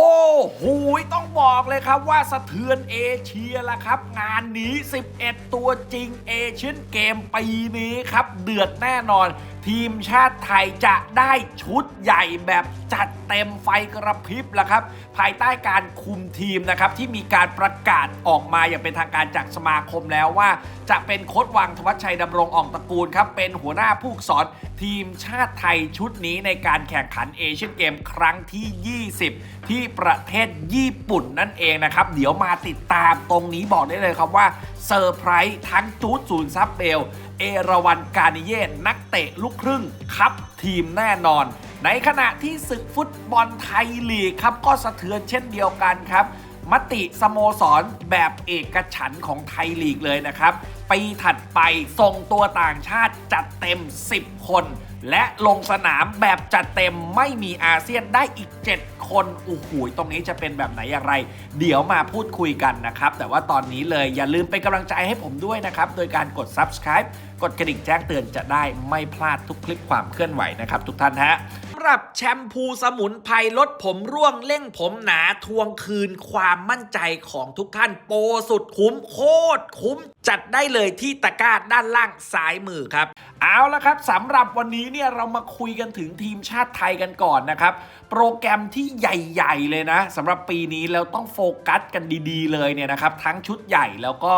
โอ้โหต้องบอกเลยครับว่าสะเทือนเอเชียละครับ งานนี้ 11 ตัวจริงเอเชียนเกมปีนี้ครับ เดือดแน่นอน ทีมชาติไทยจะได้ชุดใหญ่แบบจัดเต็มไฟกระพริบละครับ ภายใต้การคุมทีมนะครับ ที่มีการประกาศออกมาอย่างเป็นทางการจากสมาคมแล้วว่า จะเป็นโค้ดวังธวัชชัยดำรงอ่องตระกูลครับ เป็นหัวหน้าผู้สอนทีมชาติไทยชุดนี้ในการแข่งขันเอเชียนเกมครั้งที่ 20 ที่ประเทศญี่ปุ่นนั่นเองนะครับ เดี๋ยวมาติดตามตรงนี้บอกได้เลยครับว่าเซอร์ไพรส์ทั้งจูดศูนย์ซับเบล เอราวันกาเนเย่นักเตะลูกครึ่งครับทีมแน่นอน ในขณะที่ศึกฟุตบอลไทยลีกครับก็สะเทือนเช่นเดียวกันครับ มติสโมสรแบบเอกฉันของไทยลีกเลยนะครับ ปีถัดไปส่งตัวต่างชาติจัดเต็ม 10 คน และลงสนามแบบจัดเต็มไม่มีอาเซียนได้อีก 7 คนโอ้โหตรงนี้จะเป็นแบบไหนอย่างไร เดี๋ยวมาพูดคุยกันนะครับ แต่ว่าตอนนี้เลยอย่าลืมเป็นกำลังใจให้ผมด้วยนะครับ โดยการกด subscribe กดกระดิ่งแจ้งเตือนจะได้ไม่พลาดทุกคลิปความเคลื่อนไหวนะครับ ทุกท่านฮะสำหรับแชมพูสมุนไพรลดผมร่วงเร่งผมหนาทวงคืนความมั่นใจของทุกท่านโปรสุดคุ้มโคตรคุ้ม จัดได้เลยที่ตะกร้าด้านล่างซ้ายมือครับ เอาละครับสำหรับวันนี้เนี่ยเรามาคุยกันถึงทีมชาติไทยกันก่อนนะครับ โปรแกรมที่ใหญ่ๆเลยนะสำหรับปีนี้แล้วต้องโฟกัสกันดีๆ เลยเนี่ยนะครับ ทั้งชุดใหญ่แล้วก็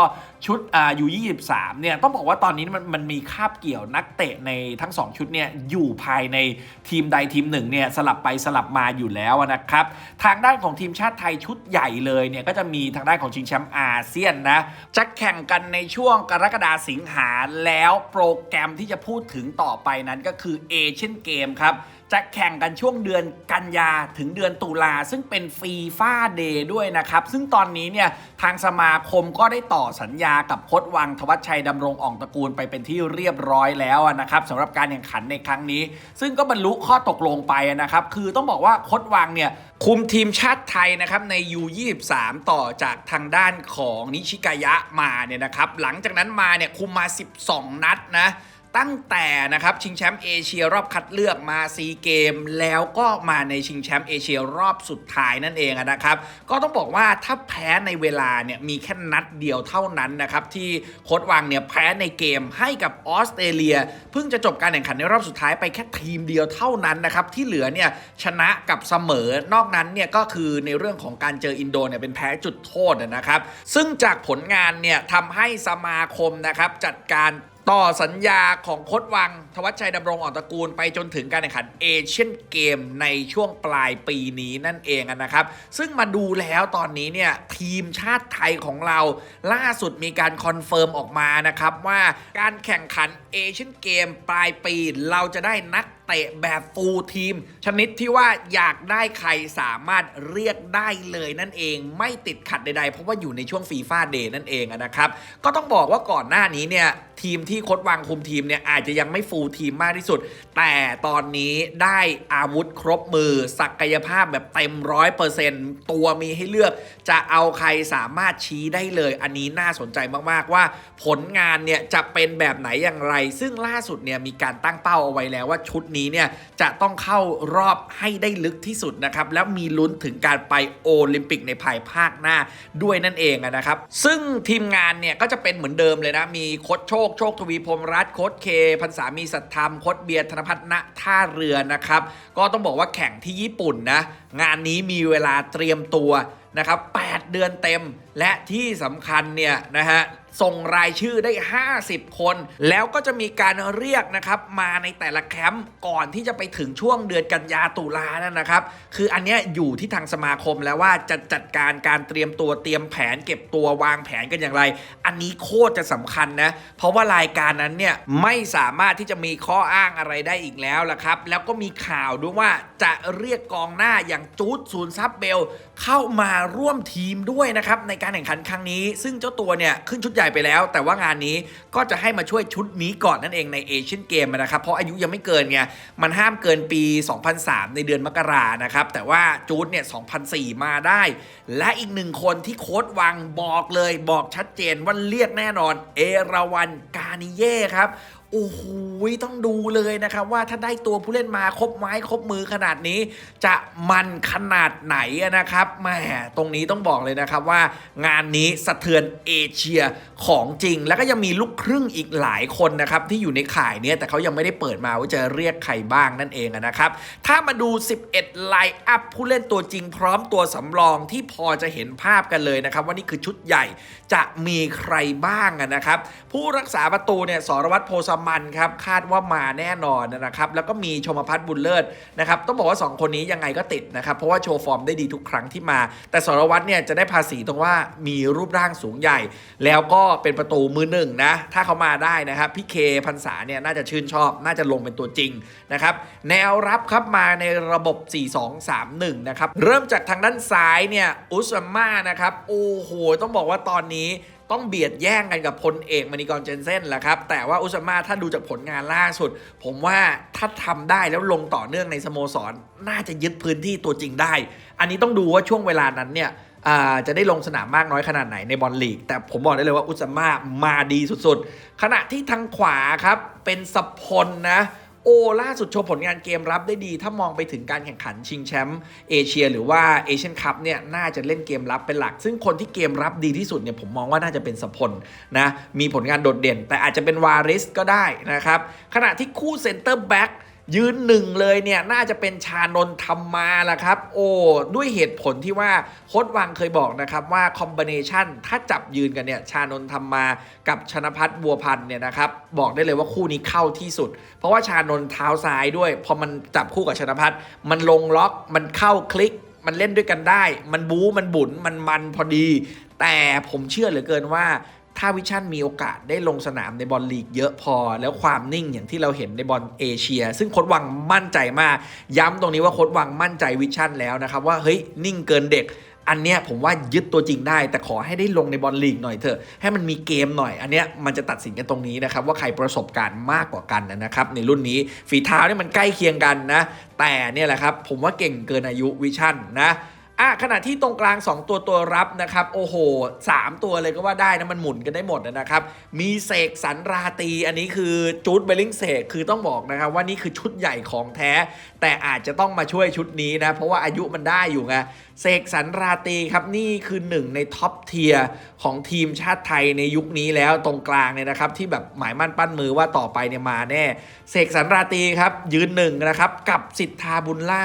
ชุดอ่าอยู่ 23 เนี่ยต้องบอกว่าตอนนี้มันมันมีคาบเกี่ยวนักเตะในทั้ง 2 ชุดเนี่ยอยู่ภายในทีมใดทีมหนึ่งเนี่ยสลับไปสลับมาอยู่แล้วนะครับ ทางด้านของทีมชาติไทยชุดใหญ่เลยเนี่ยก็จะมีทางด้านของชิงแชมป์อาเซียนนะจะแข่งกันในช่วงกรกฎาสิงหาแล้วโปรแกรมที่จะพูดถึงต่อไปนั้นก็คือเอเชียนเกมครับ จะแข่งกันช่วงเดือนกันยาถึงเดือนตุลาซึ่งเป็นฟีฟ่าเดย์ด้วยนะครับ ซึ่งตอนนี้เนี่ยทางสมาคมก็ได้ต่อสัญญากับโค้ดวังทวัชชัยดำรงอ่องตระกูลไปเป็นที่เรียบร้อยแล้วนะครับสำหรับการแข่งขันในครั้งนี้ ซึ่งก็บรรลุข้อตกลงไปนะครับ คือต้องบอกว่าโค้ดวังเนี่ยคุมทีมชาติไทยนะครับใน U23 ต่อจากทางด้านของนิชิกายะมาเนี่ยนะครับหลังจากนั้นมาเนี่ยคุมมา 12 นัดนะ ตั้งแต่นะครับชิงแชมป์เอเชียรอบคัดเลือกมาซีเกม แล้วก็มาในชิงแชมป์เอเชียรอบสุดท้ายนั่นเองนะครับ ก็ต้องบอกว่าถ้าแพ้ในเวลาเนี่ยมีแค่นัดเดียวเท่านั้นนะครับ ที่โค้ดวังเนี่ยแพ้ในเกมให้กับออสเตรเลีย เพิ่งจะจบการแข่งขันในรอบสุดท้ายไปแค่ทีมเดียวเท่านั้นนะครับ ที่เหลือเนี่ยชนะกับเสมอนอกนั้นเนี่ยก็คือในเรื่องของการเจออินโดเนี่ยเป็นแพ้จุดโทษนะครับ ซึ่งจากผลงานเนี่ยทำให้สมาคมนะครับจัดการ ต่อสัญญาของโค้ดวัง ทวัชชัยดำรงอ่อนตระกูลไปจนถึงการแข่งขันเอเชียนเกมในช่วงปลายปีนี้นั่นเองนะครับ ซึ่งมาดูแล้วตอนนี้เนี่ยทีมชาติไทยของเราล่าสุดมีการคอนเฟิร์มออกมานะครับว่าการแข่งขันเอเชียนเกมปลายปีเราจะได้นัก เตะแบบฟูลทีม ชนิดที่ว่าอยากได้ใครสามารถเรียกได้เลยนั่นเอง ไม่ติดขัดใดๆ เพราะว่าอยู่ในช่วงฟีฟ่าเดย์นั่นเองนะครับ ก็ต้องบอกว่าก่อนหน้านี้เนี่ยทีมที่โคดวางคุมทีมเนี่ยอาจจะยังไม่ฟูลทีมมากที่สุด แต่ตอนนี้ได้อาวุธครบมือ ศักยภาพแบบเต็มร้อยเปอร์เซ็นต์ตัวมีให้เลือก จะเอาใครสามารถชี้ได้เลย อันนี้น่าสนใจมากๆว่า ผลงานเนี่ยจะเป็นแบบไหนอย่างไร ซึ่งล่าสุดเนี่ยมีการตั้งเป้าเอาไว้แล้วว่าชุดนี้เนี่ยจะต้องเข้ารอบให้ได้ลึกที่สุดนะครับแล้วมีลุ้นถึงการไปโอลิมปิกในภายภาคหน้าด้วยนั่นเองนะครับ ซึ่งทีมงานเนี่ยก็จะเป็นเหมือนเดิมเลยนะ มีโค้ชโชคโชคทวีพรมรัตน์โค้ชเคพันษามีสัตธรรมโค้ชเบียร์ธนพัฒน์ณท่าเรือนะครับ ก็ต้องบอกว่าแข่งที่ญี่ปุ่นนะ งานนี้มีเวลาเตรียมตัวนะครับ 8 เดือนเต็มและที่สำคัญเนี่ยนะฮะ ส่งรายชื่อได้ 50 คน แล้วก็จะมีการเรียกนะครับมาในแต่ละแคมป์ก่อนที่จะไปถึงช่วงเดือนกันยาตุลานั่นนะครับ คืออันนี้อยู่ที่ทางสมาคมแล้วว่าจะจัดการการเตรียมตัวเตรียมแผน เก็บตัววางแผนกันอย่างไร อันนี้โคตรจะสำคัญนะ เพราะว่ารายการนั้นเนี่ยไม่สามารถที่จะมีข้ออ้างอะไรได้อีกแล้วล่ะครับ แล้วก็มีข่าวด้วยว่าจะเรียกกองหน้าอย่างจูดศูนย์ซับเบล เข้ามาร่วมทีมด้วยนะครับในการแข่งขันครั้งนี้ ซึ่งเจ้าตัวเนี่ยขึ้นชุดหญ่ไปแล้ว แต่ว่างานนี้ก็จะให้มาช่วยชุดนี้ก่อนนั่นเองในเอเชียนเกมนะครับ เพราะอายุยังไม่เกินไง มันห้ามเกินปี 2003 ในเดือนมกรานะครับ แต่ว่าจูดเนี่ย 2004 มาได้ และอีกหนึ่งคนที่โค้ดวังบอกเลยบอกชัดเจนว่าเรียกแน่นอน เอราวันก นิเย่ครับโอ้โหต้องดูเลยนะครับว่าถ้าได้ตัวผู้เล่นมาครบไม้ครบมือขนาดนี้ จะมันขนาดไหนนะครับแหมตรงนี้ต้องบอกเลยนะครับว่างานนี้สะเทือนเอเชียของจริง แล้วก็ยังมีลูกครึ่งอีกหลายคนนะครับที่อยู่ในข่ายเนี้ยแต่เขายังไม่ได้เปิดมาว่าจะเรียกใครบ้างนั่นเองนะครับถ้ามาดู 11ไลน์อัพผู้เล่นตัวจริงพร้อมตัวสำรองที่พอจะเห็นภาพกันเลยนะครับว่านี่คือชุดใหญ่จะมีใครบ้างนะครับผู้รักษาประตูเนี่ยสรวัตรโพสมันครับคาดว่ามาแน่นอนนะครับแล้วก็มีชมพัฒน์บุญเลิศนะครับต้องบอกว่า 2 คนนี้ยังไงก็ติดนะครับเพราะว่าโชว์ฟอร์มได้ดีทุกครั้งที่มา แต่สรวัตรเนี่ยจะได้ภาษีตรงว่ามีรูปร่างสูงใหญ่ แล้วก็เป็นประตูมือหนึ่งนะถ้าเขามาได้นะครับพี่เคพันษาเนี่ยน่าจะชื่นชอบน่าจะลงเป็นตัวจริงนะครับแนวรับครับมาในระบบ 4-2-3-1 นะครับเริ่มจากทางด้านซ้ายเนี่ยอุสมานะครับโอ้โหต้องบอกว่าตอนนี้ ต้องเบียดแย่งกันกับพลเอกมณีกรเจนเซ่นแหละครับ แต่ว่าอุสมาถ้าดูจากผลงานล่าสุด ผมว่าถ้าทำได้แล้วลงต่อเนื่องในสโมสร น่าจะยึดพื้นที่ตัวจริงได้ อันนี้ต้องดูว่าช่วงเวลานั้นเนี่ยจะได้ลงสนามมากน้อยขนาดไหนในบอลลีก แต่ผมบอกได้เลยว่าอุสมามาดีสุดๆ ขณะที่ทางขวาครับเป็นสปพลนะ โอ้ล่าสุดโชว์ผลงานเกมรับได้ดี ถ้ามองไปถึงการแข่งขันชิงแชมป์เอเชีย หรือว่าเอเชียนคัพเนี่ยน่าจะเล่นเกมรับเป็นหลัก ซึ่งคนที่เกมรับดีที่สุดเนี่ยผมมองว่าน่าจะเป็นสพลนะมีผลงานโดดเด่น แต่อาจจะเป็นวาริสก็ได้นะครับขณะที่คู่เซนเตอร์แบ็ก ยืนหนึ่งเลยเนี่ยน่าจะเป็นชานนธรรมมาละครับ โอ้ด้วยเหตุผลที่ว่าโค้ดวังเคยบอกนะครับว่าคอมบิเนชันถ้าจับยืนกันเนี่ยชานนธรรมมากับชนพัฒน์บัวพันธ์เนี่ยนะครับบอกได้เลยว่าคู่นี้เข้าที่สุด เพราะว่าชานนเท้าซ้ายด้วย พอมันจับคู่กับชนพัฒน์มันลงล็อกมันเข้าคลิก มันเล่นด้วยกันได้ มันบู๊มันบุนมันมันพอดี แต่ผมเชื่อเหลือเกินว่า ถ้าวิชั่นมีโอกาสได้ลงสนามในบอลลีกเยอะพอ แล้วความนิ่งอย่างที่เราเห็นในบอลเอเชีย ซึ่งโค้ดวังมั่นใจมาก ย้ำตรงนี้ว่าโค้ดวังมั่นใจวิชั่นแล้วนะครับว่าเฮ้ยนิ่งเกินเด็กอันเนี้ยผมว่ายึดตัวจริงได้ แต่ขอให้ได้ลงในบอลลีกหน่อยเถอะ ให้มันมีเกมหน่อย อันเนี้ยมันจะตัดสินกันตรงนี้นะครับ ว่าใครประสบการณ์มากกว่ากันนะครับ ในรุ่นนี้ฝีเท้าเนี่ยมันใกล้เคียงกันนะ แต่เนี่ยแหละครับ ผมว่าเก่งเกินอายุวิชั่นนะ อะขณะที่ตรงกลาง 2 ตัวตัวรับนะครับ โอ้โห 3 ตัวเลยก็ว่าได้นะ มันหมุนกันได้หมดนะครับ มีเสกสันราตีอันนี้คือจูดเบลลิงเสกคือต้องบอกนะครับ ว่านี่คือชุดใหญ่ของแท้ แต่อาจจะต้องมาช่วยชุดนี้นะ เพราะว่าอายุมันได้อยู่ไง เสกสรรราตีครับนี่คือหนึ่งในท็อปเทียร์ของทีมชาติไทยในยุคนี้แล้วตรงกลางเนี่ยนะครับ ที่แบบหมายมั่นปั้นมือว่าต่อไปเนี่ยมาแน่ เสกสรรราตีครับ ยืนหนึ่งนะครับกับสิทธาบุญล่า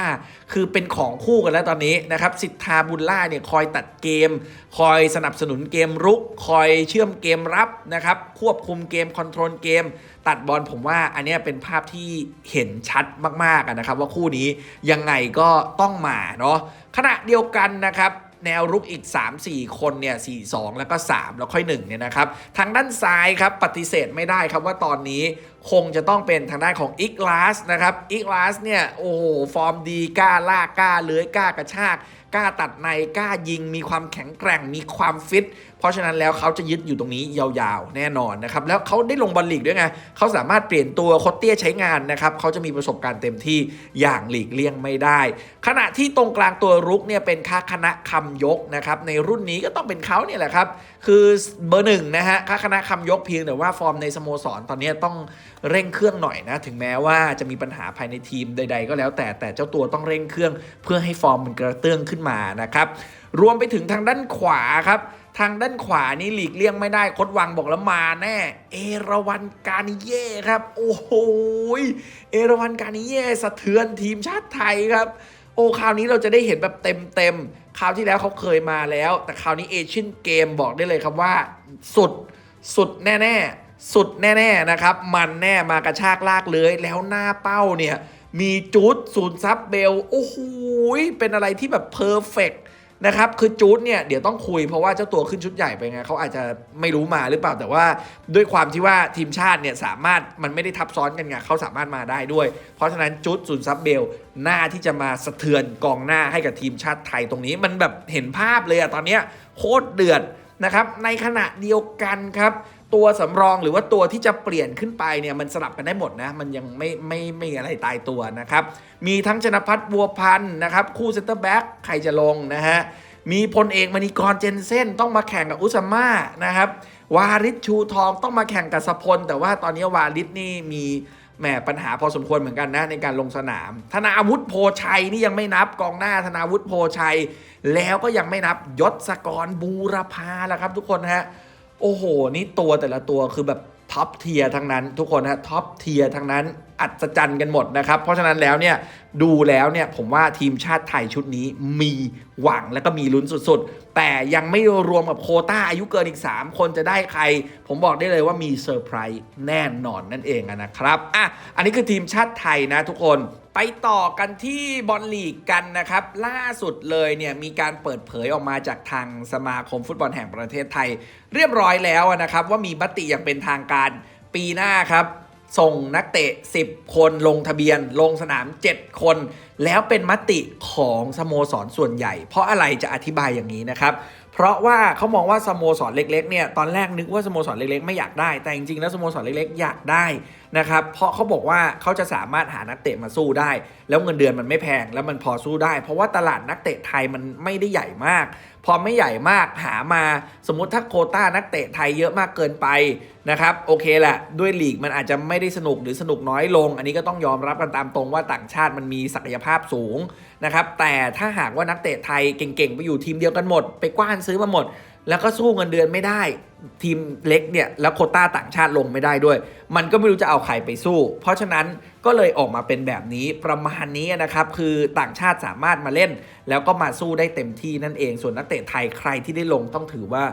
คือเป็นของคู่กันแล้วตอนนี้นะครับสิทธาบุญล่าเนี่ยคอยตัดเกม คอยสนับสนุนเกมรุก คอยเชื่อมเกมรับนะครับควบคุมเกมคอนโทรลเกม ตัดบอลผมว่าอันนี้เป็นภาพที่เห็นชัดมากๆนะครับ ว่าคู่นี้ยังไงก็ต้องมาเนาะขณะเดียวกันนะครับแนวรุกอีก 3-4 คนเนี่ย4-2 แล้วก็ 3 แล้วค่อย1เนี่ยนะครับ ทางด้านซ้ายครับปฏิเสธไม่ได้ครับว่าตอนนี้ คงจะต้องเป็นทางด้านของอิกลาสนะครับอิกลาสเนี่ยโอ้โหฟอร์มดีกล้าลากกล้าเลื้อยกล้ากระชากกล้าตัดในกล้ายิงมีความแข็งแกร่งมีความฟิต เพราะฉะนั้นแล้วเขาจะยึดอยู่ตรงนี้ยาวๆ แน่นอนนะครับ แล้วเขาได้ลงบอลลีกด้วยไงเขาสามารถเปลี่ยนตัวโคตเตี้ยใช้งานนะครับเขาจะมีประสบการณ์เต็มที่อย่างหลีกเลี่ยงไม่ได้ ขณะที่ตรงกลางตัวรุกเนี่ยเป็นค่าคณะคำยกนะครับในรุ่นนี้ก็ต้องเป็นเขาเนี่ยแหละครับคือเบอร์หนึ่งนะฮะค่าคณะคำยกเพียงแต่ว่าฟอร์มในสโมสรตอนนี้ต้อง เร่งเครื่องหน่อยนะ ถึงแม้ว่าจะมีปัญหาภายในทีมใด ๆ ก็แล้วแต่แต่เจ้าตัวต้องเร่งเครื่อง เพื่อให้ฟอร์มมันกระเตื้องขึ้นมานะครับรวมไปถึงทางด้านขวาครับทางด้านขวานี่หลีกเลี่ยงไม่ได้คดวังบอกแล้วมาแน่ เอราวันกานิเย่ครับ โอ้โหเอราวันกานิเย่สะเทือนทีมชาติไทยครับ โอ้คราวนี้เราจะได้เห็นแบบเต็มเต็มๆคราวที่แล้วเขาเคยมาแล้ว แต่คราวนี้เอเชียนเกมบอกได้เลยครับว่า สุดสุดแน่ ๆ สุดแน่ๆนะครับ มันแน่มากระชากลากเลยแล้วหน้าเป้าเนี่ย มีจูดศูนย์ซับเบล โอ้โหเป็นอะไรที่แบบเพอร์เฟกนะครับ คือจูดเนี่ย เดี๋ยวต้องคุยเพราะว่าเจ้าตัวขึ้นชุดใหญ่ไปไงเขาอาจจะไม่รู้มาหรือเปล่าแต่ว่าด้วยความที่ว่าทีมชาติเนี่ยสามารถมันไม่ได้ทับซ้อนกันไงเขาสามารถมาได้ด้วย เพราะฉะนั้นจุดศูนย์ซับเบลหน้าที่จะมาสะเทือนกองหน้าให้กับทีมชาติไทยตรงนี้ มันแบบเห็นภาพเลยอะตอนเนี้ยโคตรเดือดนะครับในขณะเดียวกันครับ ตัวสำรองหรือว่าตัวที่จะเปลี่ยนขึ้นไปเนี่ยมันสลับกันได้หมดนะ มันยังไม่ไม่ไม่มีอะไรตายตัวนะครับ มีทั้งชนพัฒน์บัวพันธ์นะครับ คู่เซนเตอร์แบ็กใครจะลงนะฮะ มีพลเอกมณีกรเจนเซนต้องมาแข่งกับอุซาม่านะครับ วาริศชูทองต้องมาแข่งกับสพล แต่ว่าตอนนี้วาริศนี่มีแหมปัญหาพอสมควรเหมือนกันนะในการลงสนาม ธนาวุฒิโพชัยนี่ยังไม่นับกองหน้าธนาวุฒิโพชัย แล้วก็ยังไม่นับยศกรบูรพาแล้วครับทุกคนฮะ โอ้โห นี่ตัวแต่ละตัวคือแบบท็อปเทียร์ทั้งนั้นทุกคนฮะท็อปเทียร์ทั้งนั้นอัศจรรย์กันหมดนะครับ เพราะฉะนั้นแล้วเนี่ยดูแล้วเนี่ยผมว่าทีมชาติไทยชุดนี้มีหวังและก็มีลุ้นสุดๆ แต่ยังไม่รวมกับโคต้าอายุเกินอีก 3 คนจะได้ใคร ผมบอกได้เลยว่ามีเซอร์ไพรส์แน่นอนนั่นเองนะครับอะอันนี้คือทีมชาติไทยนะทุกคน ไปต่อกันที่บอลลีกกันนะครับ ล่าสุดเลยเนี่ยมีการเปิดเผยออกมาจากทางสมาคมฟุตบอลแห่งประเทศไทย เรียบร้อยแล้วนะครับ ว่ามีมติอย่างเป็นทางการปีหน้าครับ ส่งนักเตะ 10 คนลงทะเบียน ลงสนาม 7 คน แล้วเป็นมติของสโมสรส่วนใหญ่ เพราะอะไรจะอธิบายอย่างนี้นะครับเพราะว่าเขามองว่าสโมสรเล็กๆเนี่ยตอนแรกนึกว่าสโมสรเล็กๆ ไม่อยากได้แต่จริงๆแล้วสโมสรเล็กๆ อยากได้ นะครับเพราะเขาบอกว่าเขาจะสามารถหานักเตะมาสู้ได้ แล้วเงินเดือนมันไม่แพงแล้วมันพอสู้ได้ เพราะว่าตลาดนักเตะไทยมันไม่ได้ใหญ่มาก พอไม่ใหญ่มากหามาสมมติถ้าโคต้านักเตะไทยเยอะมากเกินไปนะครับโอเคแหละด้วยลีกมันอาจจะไม่ได้สนุกหรือสนุกน้อยลง อันนี้ก็ต้องยอมรับกันตามตรงว่าต่างชาติมันมีศักยภาพสูงนะครับแต่ถ้าหากว่านักเตะไทยเก่งๆ ไปอยู่ทีมเดียวกันหมด ไปกว้านซื้อมาหมด แล้วก็สู้เงินเดือนไม่ได้ ทีมเล็กเนี่ยแล้วโคต้าต่างชาติลงไม่ได้ด้วย มันก็ไม่รู้จะเอาใครไปสู้ เพราะฉะนั้นก็เลยออกมาเป็นแบบนี้ประมาณนี้นะครับคือต่างชาติสามารถมาเล่น แล้วก็มาสู้ได้เต็มที่นั่นเอง ส่วนนักเตะไทยใครที่ได้ลงต้องถือว่า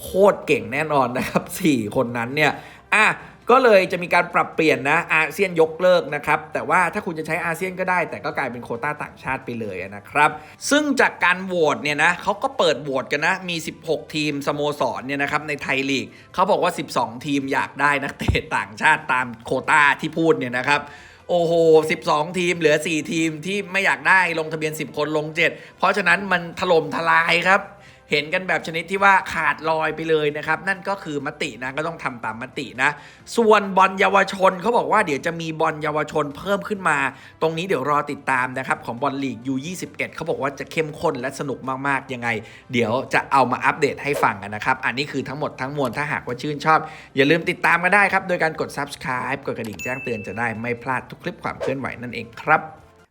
โคตรเก่งแน่นอนนะครับ 4 คนนั้นเนี่ยอะ ก็เลยจะมีการปรับเปลี่ยนนะอาเซียนยกเลิกนะครับ แต่ว่าถ้าคุณจะใช้อาเซียนก็ได้ แต่ก็กลายเป็นโคต้าต่างชาติไปเลยนะครับ ซึ่งจากการโหวตเนี่ยนะเขาก็เปิดโหวตกันนะ มี 16 ทีมสโมสรเนี่ยนะครับในไทยลีกเขาบอกว่า 12 ทีมอยากได้นักเตะต่างชาติตามโคต้าที่พูดเนี่ยนะครับโอ้โห 12 ทีมเหลือ 4 ทีมที่ไม่อยากได้ลงทะเบียน 10 คนลง 7 เพราะฉะนั้นมันถล่มทลายครับ เห็นกันแบบชนิดที่ว่าขาดลอยไปเลยนะครับ นั่นก็คือมตินะก็ต้องทำตามมตินะ ส่วนบอลเยาวชนเขาบอกว่าเดี๋ยวจะมีบอลเยาวชนเพิ่มขึ้นมา ตรงนี้เดี๋ยวรอติดตามนะครับของบอลลีก U21 เขาบอกว่าจะเข้มข้นและสนุกมากๆยังไง เดี๋ยวจะเอามาอัปเดตให้ฟังกันนะครับ อันนี้คือทั้งหมดทั้งมวลถ้าหากว่าชื่นชอบ อย่าลืมติดตามมาได้ครับโดยการกด subscribe กดกระดิ่งแจ้งเตือนจะได้ไม่พลาดทุกคลิปความเคลื่อนไหวนั่นเองครับ